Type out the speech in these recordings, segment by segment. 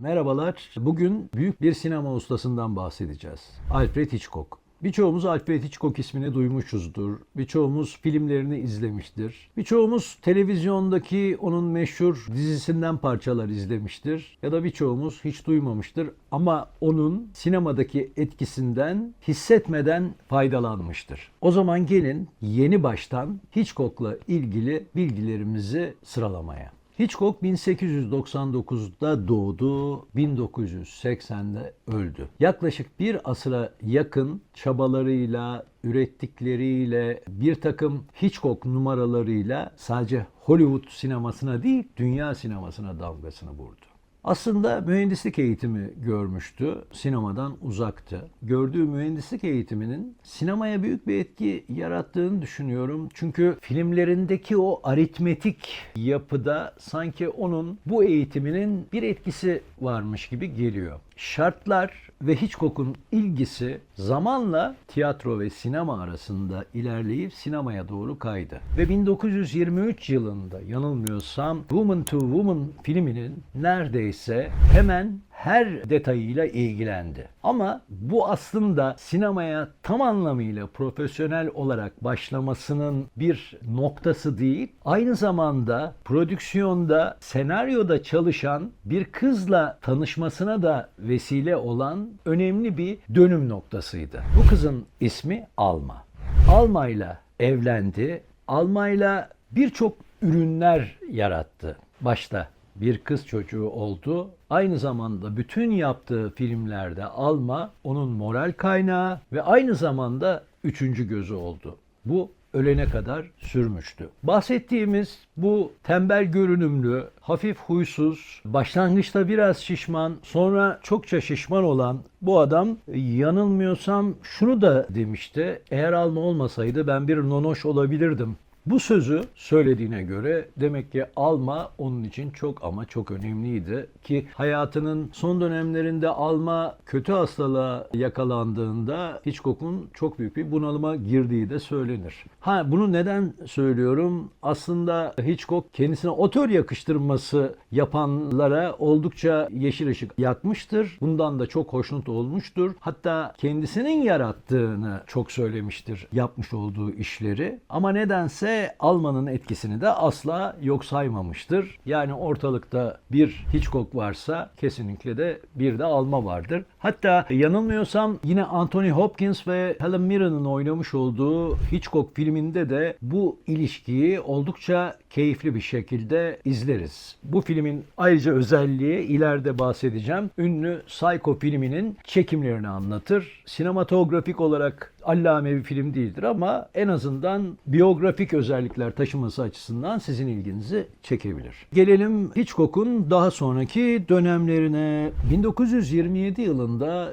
Merhabalar. Bugün büyük bir sinema ustasından bahsedeceğiz. Alfred Hitchcock. Birçoğumuz Alfred Hitchcock ismini duymuşuzdur. Birçoğumuz filmlerini izlemiştir. Birçoğumuz televizyondaki onun meşhur dizisinden parçalar izlemiştir. Ya da birçoğumuz hiç duymamıştır ama onun sinemadaki etkisinden hissetmeden faydalanmıştır. O zaman gelin yeni baştan Hitchcock'la ilgili bilgilerimizi sıralamaya. Hitchcock 1899'da doğdu, 1980'de öldü. Yaklaşık bir asıra yakın çabalarıyla, ürettikleriyle, bir takım Hitchcock numaralarıyla sadece Hollywood sinemasına değil, dünya sinemasına damgasını vurdu. Aslında mühendislik eğitimi görmüştü, sinemadan uzaktı. Gördüğü mühendislik eğitiminin sinemaya büyük bir etki yarattığını düşünüyorum. Çünkü filmlerindeki o aritmetik yapıda sanki onun bu eğitiminin bir etkisi varmış gibi geliyor. Şartlar ve Hitchcock'un ilgisi zamanla tiyatro ve sinema arasında ilerleyip sinemaya doğru kaydı. Ve 1923 yılında yanılmıyorsam Woman to Woman filminin neredeyse hemen her detayıyla ilgilendi. Ama bu aslında sinemaya tam anlamıyla profesyonel olarak başlamasının bir noktası değil. Aynı zamanda prodüksiyonda, senaryoda çalışan bir kızla tanışmasına da vesile olan önemli bir dönüm noktasıydı. Bu kızın ismi Alma. Alma ile evlendi. Alma ile birçok ürünler yarattı. Başta bir kız çocuğu oldu. Aynı zamanda bütün yaptığı filmlerde Alma onun moral kaynağı ve aynı zamanda üçüncü gözü oldu. Bu ölene kadar sürmüştü. Bahsettiğimiz bu tembel görünümlü, hafif huysuz, başlangıçta biraz şişman, sonra çokça şişman olan bu adam yanılmıyorsam şunu da demişti. Eğer alma olmasaydı ben bir nonoş olabilirdim. Bu sözü söylediğine göre demek ki alma onun için çok ama çok önemliydi ki hayatının son dönemlerinde alma kötü hastalığa yakalandığında Hitchcock'un çok büyük bir bunalıma girdiği de söylenir. Ha bunu neden söylüyorum? Aslında Hitchcock kendisine otör yakıştırması yapanlara oldukça yeşil ışık yakmıştır. Bundan da çok hoşnut olmuştur. Hatta kendisinin yarattığını çok söylemiştir yapmış olduğu işleri. Ama nedense Alman'ın etkisini de asla yok saymamıştır. Yani ortalıkta bir Hitchcock varsa kesinlikle de bir de Alma vardır. Hatta yanılmıyorsam yine Anthony Hopkins ve Helen Mirren'ın oynamış olduğu Hitchcock filminde de bu ilişkiyi oldukça keyifli bir şekilde izleriz. Bu filmin ayrıca özelliği ileride bahsedeceğim. Ünlü Psycho filminin çekimlerini anlatır. Sinematografik olarak allame bir film değildir ama en azından biyografik özellikler taşıması açısından sizin ilginizi çekebilir. Gelelim Hitchcock'un daha sonraki dönemlerine. 1927 yılında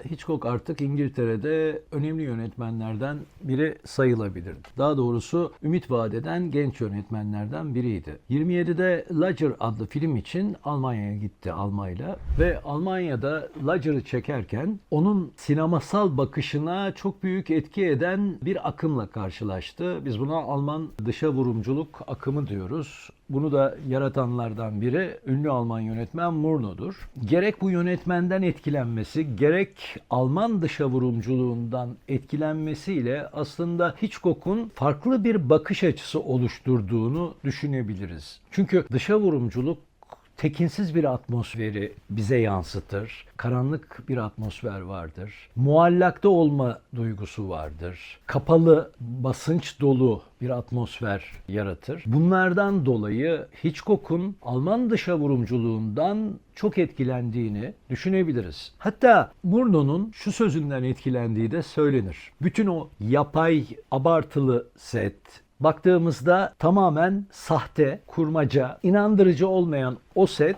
Hitchcock artık İngiltere'de önemli yönetmenlerden biri sayılabilir. Daha doğrusu ümit vadeden genç yönetmenlerden biriydi. 27'de Lodger adlı film için Almanya'ya gitti Almayla ve Almanya'da Lodger'ı çekerken onun sinemasal bakışına çok büyük etki eden bir akımla karşılaştı. Biz buna Alman dışa vurumculuk akımı diyoruz. Bunu da yaratanlardan biri ünlü Alman yönetmen Murnau'dur. Gerek bu yönetmenden etkilenmesi, gerek Alman dışa vurumculuğundan etkilenmesiyle aslında Hitchcock'un farklı bir bakış açısı oluşturduğunu düşünebiliriz. Çünkü dışa vurumculuk tekinsiz bir atmosferi bize yansıtır. Karanlık bir atmosfer vardır. Muallakta olma duygusu vardır. Kapalı, basınç dolu bir atmosfer yaratır. Bunlardan dolayı Hitchcock'un Alman dışa vurumculuğundan çok etkilendiğini düşünebiliriz. Hatta Murnau'nun şu sözünden etkilendiği de söylenir. Bütün o yapay, abartılı set, baktığımızda tamamen sahte, kurmaca, inandırıcı olmayan o set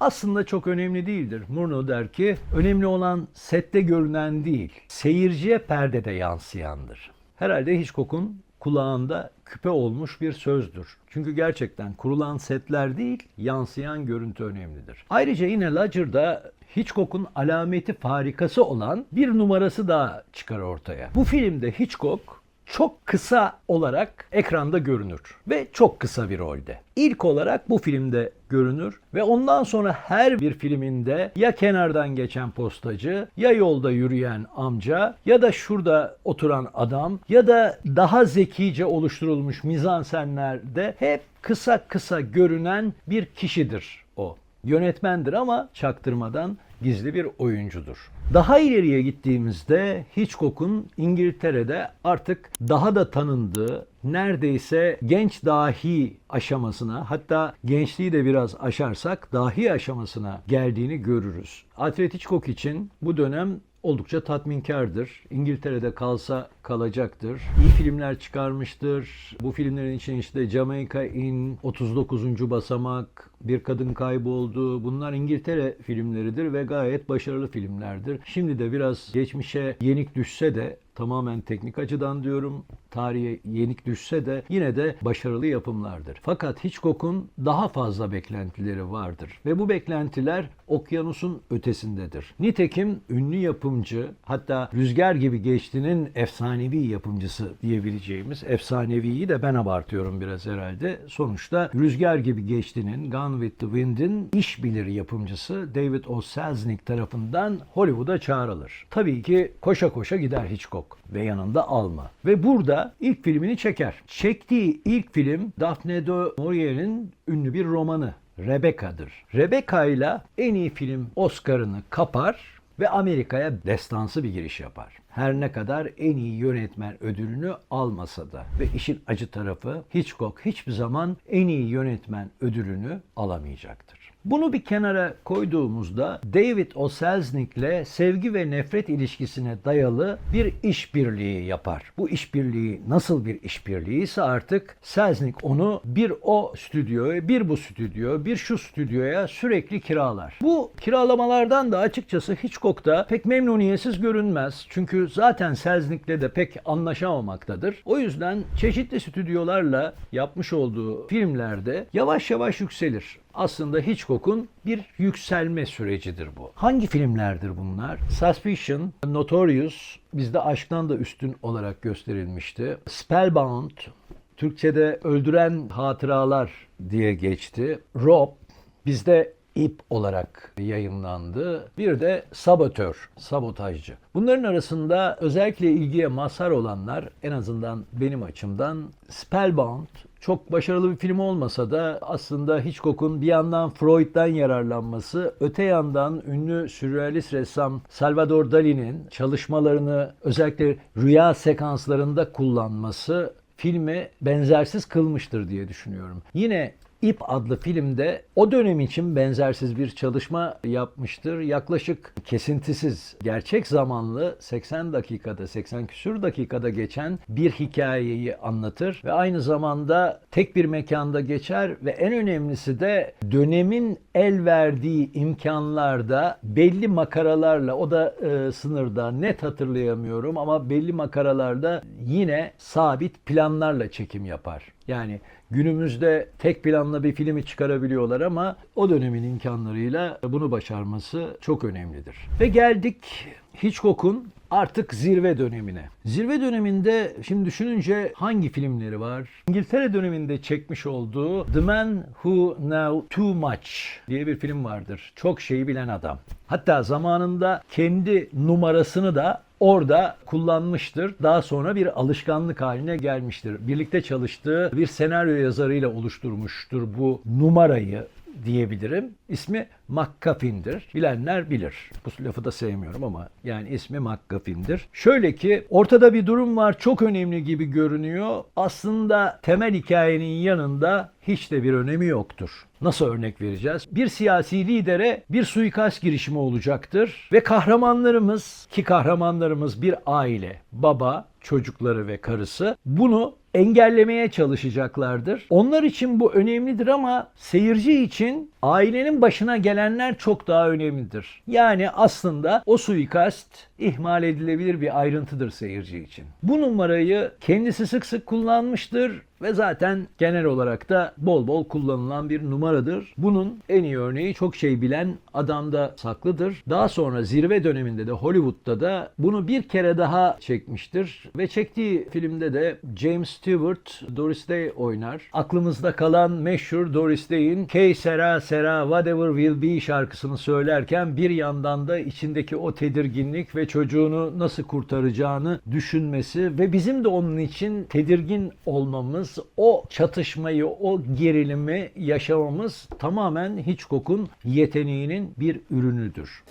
aslında çok önemli değildir. Murnau der ki önemli olan sette görünen değil, seyirciye perdede yansıyandır. Herhalde Hitchcock'un kulağında küpe olmuş bir sözdür. Çünkü gerçekten kurulan setler değil, yansıyan görüntü önemlidir. Ayrıca yine Lodger'da Hitchcock'un alameti farikası olan bir numarası daha çıkar ortaya. Bu filmde Hitchcock çok kısa olarak ekranda görünür ve çok kısa bir rolde. İlk olarak bu filmde görünür ve ondan sonra her bir filminde ya kenardan geçen postacı ya yolda yürüyen amca ya da şurada oturan adam ya da daha zekice oluşturulmuş mizansenlerde hep kısa kısa görünen bir kişidir o. Yönetmendir ama çaktırmadan gizli bir oyuncudur. Daha ileriye gittiğimizde Hitchcock'un İngiltere'de artık daha da tanındığı, neredeyse genç dahi aşamasına, hatta gençliği de biraz aşarsak dahi aşamasına geldiğini görürüz. Alfred Hitchcock için bu dönem oldukça tatminkardır. İngiltere'de kalsa kalacaktır. İyi filmler çıkarmıştır. Bu filmlerin içinde işte Jamaica In, 39. Basamak, Bir Kadın Kayboldu. Bunlar İngiltere filmleridir ve gayet başarılı filmlerdir. Şimdi de biraz geçmişe yenik düşse de tamamen teknik açıdan diyorum tarihe yenik düşse de yine de başarılı yapımlardır. Fakat Hitchcock'un daha fazla beklentileri vardır ve bu beklentiler okyanusun ötesindedir. Nitekim ünlü yapımcı hatta Rüzgar gibi geçtiğinin efsanevi yapımcısı diyebileceğimiz efsaneviyi de ben abartıyorum biraz herhalde. Sonuçta Rüzgar gibi geçtiğinin Gone with the Wind'in iş bilir yapımcısı David O. Selznick tarafından Hollywood'a çağrılır. Tabii ki koşa koşa gider Hitchcock ve yanında alma. Ve burada ilk filmini çeker. Çektiği ilk film Daphne de Maurier'in ünlü bir romanı Rebecca'dır. Rebecca ile en iyi film Oscar'ını kapar ve Amerika'ya destansı bir giriş yapar. Her ne kadar en iyi yönetmen ödülünü almasa da ve işin acı tarafı Hitchcock hiçbir zaman en iyi yönetmen ödülünü alamayacaktır. Bunu bir kenara koyduğumuzda David O. Selznick'le sevgi ve nefret ilişkisine dayalı bir işbirliği yapar. Bu işbirliği nasıl bir işbirliği ise artık Selznick onu bir o stüdyoya, bir bu stüdyo, bir şu stüdyoya sürekli kiralar. Bu kiralamalardan da açıkçası Hitchcock'ta pek memnuniyetsiz görünmez. Çünkü zaten Selznick'le de pek anlaşamamaktadır. O yüzden çeşitli stüdyolarla yapmış olduğu filmlerde yavaş yavaş yükselir aslında Hitchcock'un bir yükselme sürecidir bu. Hangi filmlerdir bunlar? Suspicion, Notorious, bizde aşktan da üstün olarak gösterilmişti. Spellbound, Türkçe'de Öldüren Hatıralar diye geçti. Rob, bizde ip olarak yayınlandı. Bir de sabotör, sabotajcı. Bunların arasında özellikle ilgiye mazhar olanlar en azından benim açımdan Spellbound çok başarılı bir film olmasa da aslında Hitchcock'un bir yandan Freud'dan yararlanması, öte yandan ünlü sürrealist ressam Salvador Dali'nin çalışmalarını özellikle rüya sekanslarında kullanması filmi benzersiz kılmıştır diye düşünüyorum. Yine İp adlı filmde o dönem için benzersiz bir çalışma yapmıştır. Yaklaşık kesintisiz, gerçek zamanlı 80 dakikada, 80 küsür dakikada geçen bir hikayeyi anlatır ve aynı zamanda tek bir mekanda geçer ve en önemlisi de dönemin el verdiği imkanlarda belli makaralarla o da e, sınırda net hatırlayamıyorum ama belli makaralarda yine sabit planlarla çekim yapar. Yani günümüzde tek planla bir filmi çıkarabiliyorlar ama o dönemin imkanlarıyla bunu başarması çok önemlidir. Ve geldik Hitchcock'un artık zirve dönemine. Zirve döneminde şimdi düşününce hangi filmleri var? İngiltere döneminde çekmiş olduğu The Man Who Knew Too Much diye bir film vardır. Çok şeyi bilen adam. Hatta zamanında kendi numarasını da orada kullanmıştır. Daha sonra bir alışkanlık haline gelmiştir. Birlikte çalıştığı bir senaryo yazarıyla oluşturmuştur bu numarayı diyebilirim. İsmi McGuffin'dir. Bilenler bilir. Bu lafı da sevmiyorum ama yani ismi McGuffin'dir. Şöyle ki ortada bir durum var çok önemli gibi görünüyor. Aslında temel hikayenin yanında hiç de bir önemi yoktur. Nasıl örnek vereceğiz? Bir siyasi lidere bir suikast girişimi olacaktır ve kahramanlarımız ki kahramanlarımız bir aile, baba, çocukları ve karısı bunu engellemeye çalışacaklardır. Onlar için bu önemlidir ama seyirci için ailenin başına gelenler çok daha önemlidir. Yani aslında o suikast ihmal edilebilir bir ayrıntıdır seyirci için. Bu numarayı kendisi sık sık kullanmıştır ve zaten genel olarak da bol bol kullanılan bir numaradır. Bunun en iyi örneği çok şey bilen adamda saklıdır. Daha sonra zirve döneminde de Hollywood'da da bunu bir kere daha çekmiştir ve çektiği filmde de James Stewart Doris Day oynar. Aklımızda kalan meşhur Doris Day'in K Sera Sera Whatever Will Be şarkısını söylerken bir yandan da içindeki o tedirginlik ve çocuğunu nasıl kurtaracağını düşünmesi ve bizim de onun için tedirgin olmamız, o çatışmayı, o gerilimi yaşamamız tamamen Hitchcock'un yeteneğinin bir ürünüdür.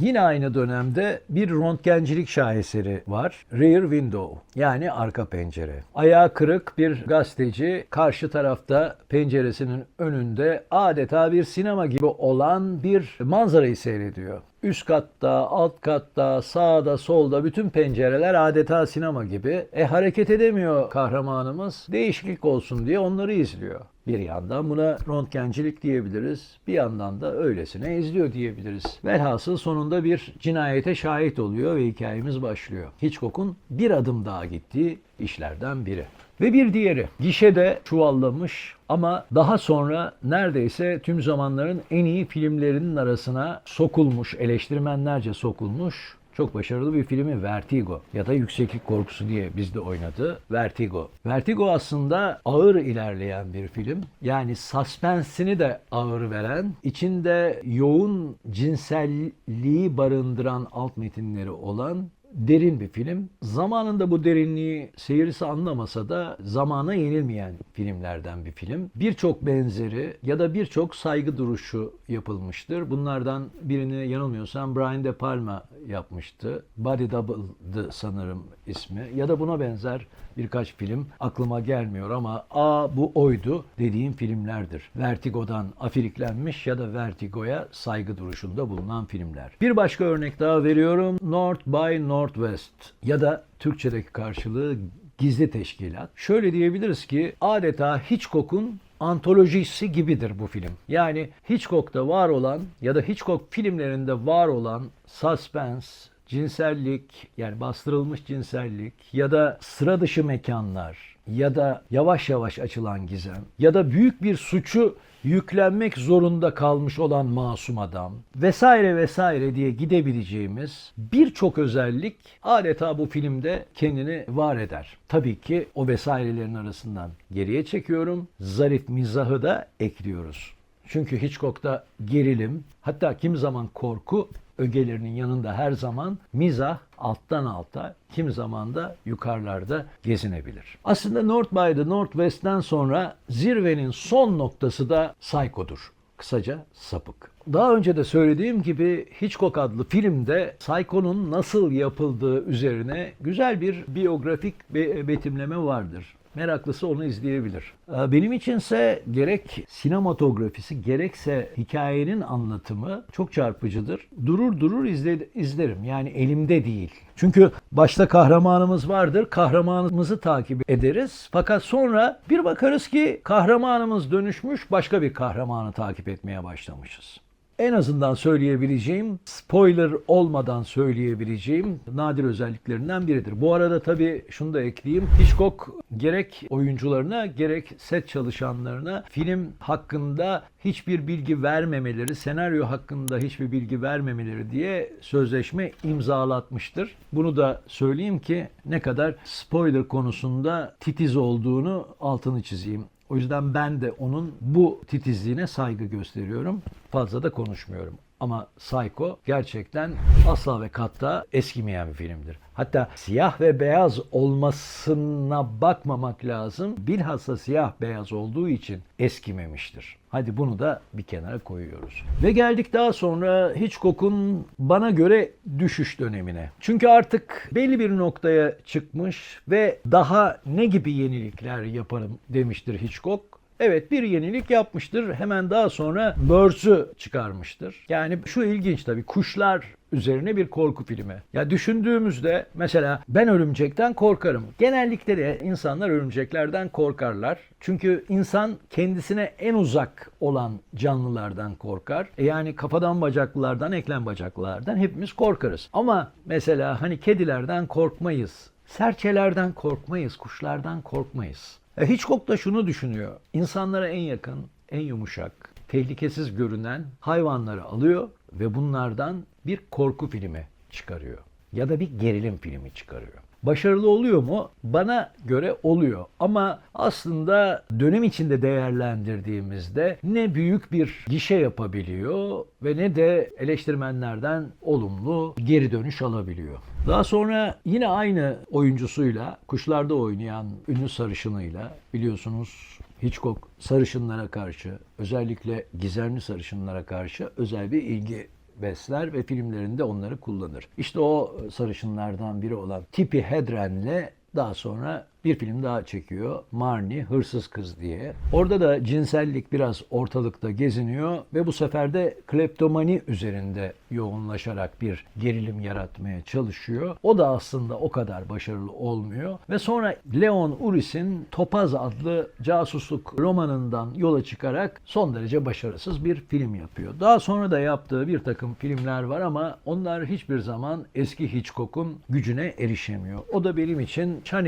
Yine aynı dönemde bir röntgencilik şaheseri var. Rear Window yani arka pencere. Ayağı kırık bir gazeteci karşı tarafta penceresinin önünde adeta bir sinema gibi olan bir manzarayı seyrediyor. Üst katta, alt katta, sağda, solda bütün pencereler adeta sinema gibi. E hareket edemiyor kahramanımız. Değişiklik olsun diye onları izliyor. Bir yandan buna röntgencilik diyebiliriz. Bir yandan da öylesine izliyor diyebiliriz. Velhasıl sonunda bir cinayete şahit oluyor ve hikayemiz başlıyor. Hitchcock'un bir adım daha gittiği işlerden biri. Ve bir diğeri gişede çuvallamış ama daha sonra neredeyse tüm zamanların en iyi filmlerinin arasına sokulmuş, eleştirmenlerce sokulmuş çok başarılı bir filmi Vertigo ya da Yükseklik Korkusu diye bizde oynadı. Vertigo. Vertigo aslında ağır ilerleyen bir film. Yani suspensini de ağır veren, içinde yoğun cinselliği barındıran alt metinleri olan derin bir film. Zamanında bu derinliği seyircisi anlamasa da zamana yenilmeyen filmlerden bir film. Birçok benzeri ya da birçok saygı duruşu yapılmıştır. Bunlardan birini yanılmıyorsam Brian De Palma yapmıştı. Body Double'dı sanırım ismi. Ya da buna benzer birkaç film aklıma gelmiyor ama a bu oydu dediğim filmlerdir. Vertigo'dan afiriklenmiş ya da Vertigo'ya saygı duruşunda bulunan filmler. Bir başka örnek daha veriyorum. North by Northwest ya da Türkçedeki karşılığı gizli teşkilat. Şöyle diyebiliriz ki adeta Hitchcock'un antolojisi gibidir bu film. Yani Hitchcock'ta var olan ya da Hitchcock filmlerinde var olan suspense, cinsellik yani bastırılmış cinsellik ya da sıra dışı mekanlar ya da yavaş yavaş açılan gizem ya da büyük bir suçu yüklenmek zorunda kalmış olan masum adam vesaire vesaire diye gidebileceğimiz birçok özellik adeta bu filmde kendini var eder. Tabii ki o vesairelerin arasından geriye çekiyorum. Zarif mizahı da ekliyoruz. Çünkü Hitchcock'ta gerilim, hatta kim zaman korku ögelerinin yanında her zaman mizah alttan alta, kim zaman da yukarılarda gezinebilir. Aslında North by the Northwest'ten sonra zirvenin son noktası da Psycho'dur. Kısaca sapık. Daha önce de söylediğim gibi Hitchcock adlı filmde Psycho'nun nasıl yapıldığı üzerine güzel bir biyografik be- betimleme vardır. Meraklısı onu izleyebilir. Ee, Benim içinse gerek sinematografisi gerekse hikayenin anlatımı çok çarpıcıdır. Durur durur izle, izlerim. Yani elimde değil. Çünkü başta kahramanımız vardır. Kahramanımızı takip ederiz. Fakat sonra bir bakarız ki kahramanımız dönüşmüş başka bir kahramanı takip etmeye başlamışız en azından söyleyebileceğim, spoiler olmadan söyleyebileceğim nadir özelliklerinden biridir. Bu arada tabii şunu da ekleyeyim. Hitchcock gerek oyuncularına gerek set çalışanlarına film hakkında hiçbir bilgi vermemeleri, senaryo hakkında hiçbir bilgi vermemeleri diye sözleşme imzalatmıştır. Bunu da söyleyeyim ki ne kadar spoiler konusunda titiz olduğunu altını çizeyim. O yüzden ben de onun bu titizliğine saygı gösteriyorum. Fazla da konuşmuyorum. Ama Psycho gerçekten asla ve katta eskimeyen bir filmdir. Hatta siyah ve beyaz olmasına bakmamak lazım. Bilhassa siyah beyaz olduğu için eskimemiştir. Hadi bunu da bir kenara koyuyoruz. Ve geldik daha sonra Hitchcock'un bana göre düşüş dönemine. Çünkü artık belli bir noktaya çıkmış ve daha ne gibi yenilikler yaparım demiştir Hitchcock. Evet bir yenilik yapmıştır. Hemen daha sonra Birds'ü çıkarmıştır. Yani şu ilginç tabii kuşlar üzerine bir korku filmi. Ya düşündüğümüzde mesela ben örümcekten korkarım. Genellikle de insanlar örümceklerden korkarlar. Çünkü insan kendisine en uzak olan canlılardan korkar. E yani kafadan bacaklılardan, eklem bacaklılardan hepimiz korkarız. Ama mesela hani kedilerden korkmayız. Serçelerden korkmayız, kuşlardan korkmayız. E Hitchcock da şunu düşünüyor. İnsanlara en yakın, en yumuşak, tehlikesiz görünen hayvanları alıyor ve bunlardan bir korku filmi çıkarıyor. Ya da bir gerilim filmi çıkarıyor. Başarılı oluyor mu? Bana göre oluyor. Ama aslında dönem içinde değerlendirdiğimizde ne büyük bir gişe yapabiliyor ve ne de eleştirmenlerden olumlu geri dönüş alabiliyor. Daha sonra yine aynı oyuncusuyla, kuşlarda oynayan ünlü sarışınıyla biliyorsunuz Hitchcock sarışınlara karşı, özellikle gizemli sarışınlara karşı özel bir ilgi besler ve filmlerinde onları kullanır. İşte o sarışınlardan biri olan Tippi Hedren'le daha sonra bir film daha çekiyor. Marnie, Hırsız Kız diye. Orada da cinsellik biraz ortalıkta geziniyor ve bu sefer de kleptomani üzerinde yoğunlaşarak bir gerilim yaratmaya çalışıyor. O da aslında o kadar başarılı olmuyor. Ve sonra Leon Uris'in Topaz adlı casusluk romanından yola çıkarak son derece başarısız bir film yapıyor. Daha sonra da yaptığı bir takım filmler var ama onlar hiçbir zaman eski Hitchcock'un gücüne erişemiyor. O da benim için çan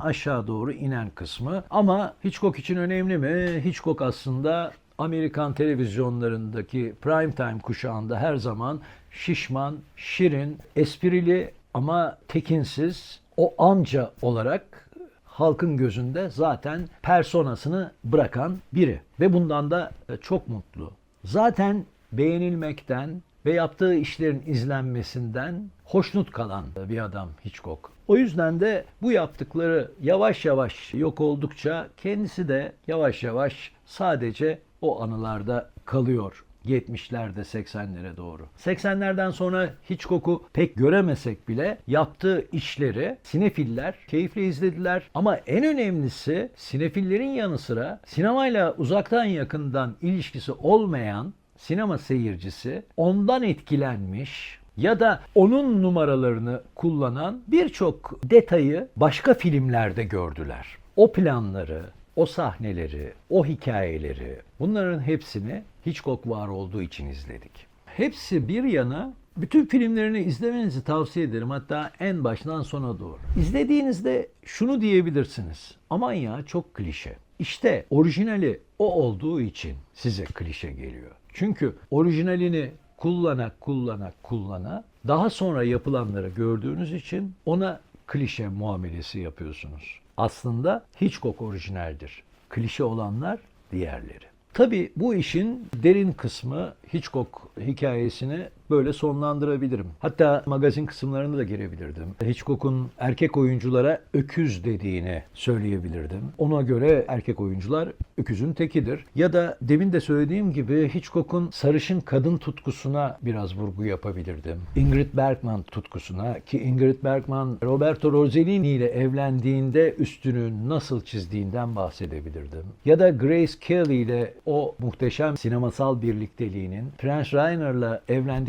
aşağı doğru inen kısmı. Ama Hitchcock için önemli mi? Hitchcock aslında Amerikan televizyonlarındaki prime time kuşağında her zaman şişman, şirin, esprili ama tekinsiz o amca olarak halkın gözünde zaten personasını bırakan biri ve bundan da çok mutlu. Zaten beğenilmekten ve yaptığı işlerin izlenmesinden hoşnut kalan bir adam Hitchcock. O yüzden de bu yaptıkları yavaş yavaş yok oldukça kendisi de yavaş yavaş sadece o anılarda kalıyor. 70'lerde 80'lere doğru. 80'lerden sonra Hitchcock'u pek göremesek bile yaptığı işleri sinefiller keyifle izlediler. Ama en önemlisi sinefillerin yanı sıra sinemayla uzaktan yakından ilişkisi olmayan sinema seyircisi ondan etkilenmiş ya da onun numaralarını kullanan birçok detayı başka filmlerde gördüler. O planları, o sahneleri, o hikayeleri bunların hepsini Hitchcock var olduğu için izledik. Hepsi bir yana bütün filmlerini izlemenizi tavsiye ederim. Hatta en baştan sona doğru. İzlediğinizde şunu diyebilirsiniz. Aman ya çok klişe. İşte orijinali o olduğu için size klişe geliyor. Çünkü orijinalini kullana kullana kullana daha sonra yapılanları gördüğünüz için ona klişe muamelesi yapıyorsunuz. Aslında Hitchcock orijinaldir. Klişe olanlar diğerleri. Tabii bu işin derin kısmı Hitchcock hikayesini böyle sonlandırabilirim. Hatta magazin kısımlarına da girebilirdim. Hitchcock'un erkek oyunculara öküz dediğini söyleyebilirdim. Ona göre erkek oyuncular öküzün tekidir. Ya da demin de söylediğim gibi Hitchcock'un sarışın kadın tutkusuna biraz vurgu yapabilirdim. Ingrid Bergman tutkusuna ki Ingrid Bergman Roberto Rossellini ile evlendiğinde üstünü nasıl çizdiğinden bahsedebilirdim. Ya da Grace Kelly ile o muhteşem sinemasal birlikteliğinin Prince Reiner'la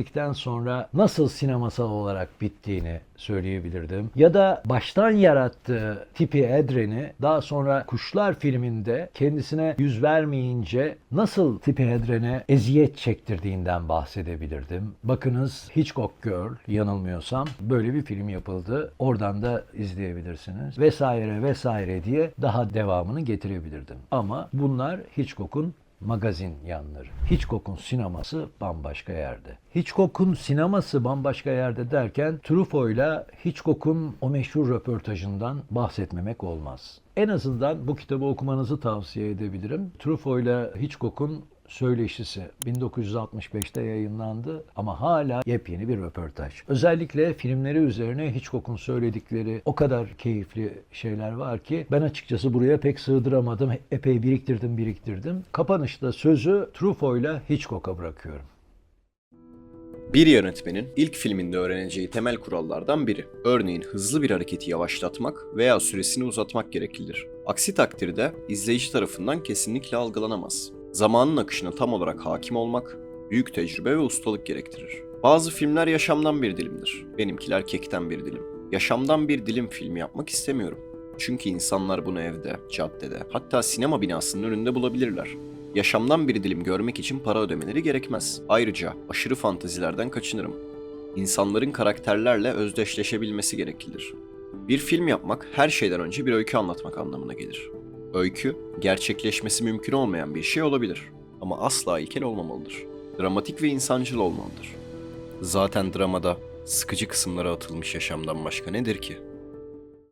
evlendikten sonra nasıl sinemasal olarak bittiğini söyleyebilirdim. Ya da baştan yarattığı tipi Edren'i daha sonra Kuşlar filminde kendisine yüz vermeyince nasıl tipi Edren'e eziyet çektirdiğinden bahsedebilirdim. Bakınız Hitchcock Girl yanılmıyorsam böyle bir film yapıldı. Oradan da izleyebilirsiniz. Vesaire vesaire diye daha devamını getirebilirdim. Ama bunlar Hitchcock'un magazin yanları. Hitchcock'un sineması bambaşka yerde. Hitchcock'un sineması bambaşka yerde derken Truffaut'la Hitchcock'un o meşhur röportajından bahsetmemek olmaz. En azından bu kitabı okumanızı tavsiye edebilirim. Truffaut'la Hitchcock'un söyleşisi 1965'te yayınlandı ama hala yepyeni bir röportaj. Özellikle filmleri üzerine Hitchcock'un söyledikleri o kadar keyifli şeyler var ki ben açıkçası buraya pek sığdıramadım. Epey biriktirdim biriktirdim. Kapanışta sözü Truffaut'la Hitchcock'a bırakıyorum. Bir yönetmenin ilk filminde öğreneceği temel kurallardan biri. Örneğin hızlı bir hareketi yavaşlatmak veya süresini uzatmak gereklidir. Aksi takdirde izleyici tarafından kesinlikle algılanamaz. Zamanın akışına tam olarak hakim olmak, büyük tecrübe ve ustalık gerektirir. Bazı filmler yaşamdan bir dilimdir. Benimkiler kekten bir dilim. Yaşamdan bir dilim filmi yapmak istemiyorum. Çünkü insanlar bunu evde, caddede, hatta sinema binasının önünde bulabilirler. Yaşamdan bir dilim görmek için para ödemeleri gerekmez. Ayrıca aşırı fantazilerden kaçınırım. İnsanların karakterlerle özdeşleşebilmesi gereklidir. Bir film yapmak her şeyden önce bir öykü anlatmak anlamına gelir. Öykü, gerçekleşmesi mümkün olmayan bir şey olabilir ama asla ilkel olmamalıdır. Dramatik ve insancıl olmalıdır. Zaten dramada sıkıcı kısımlara atılmış yaşamdan başka nedir ki?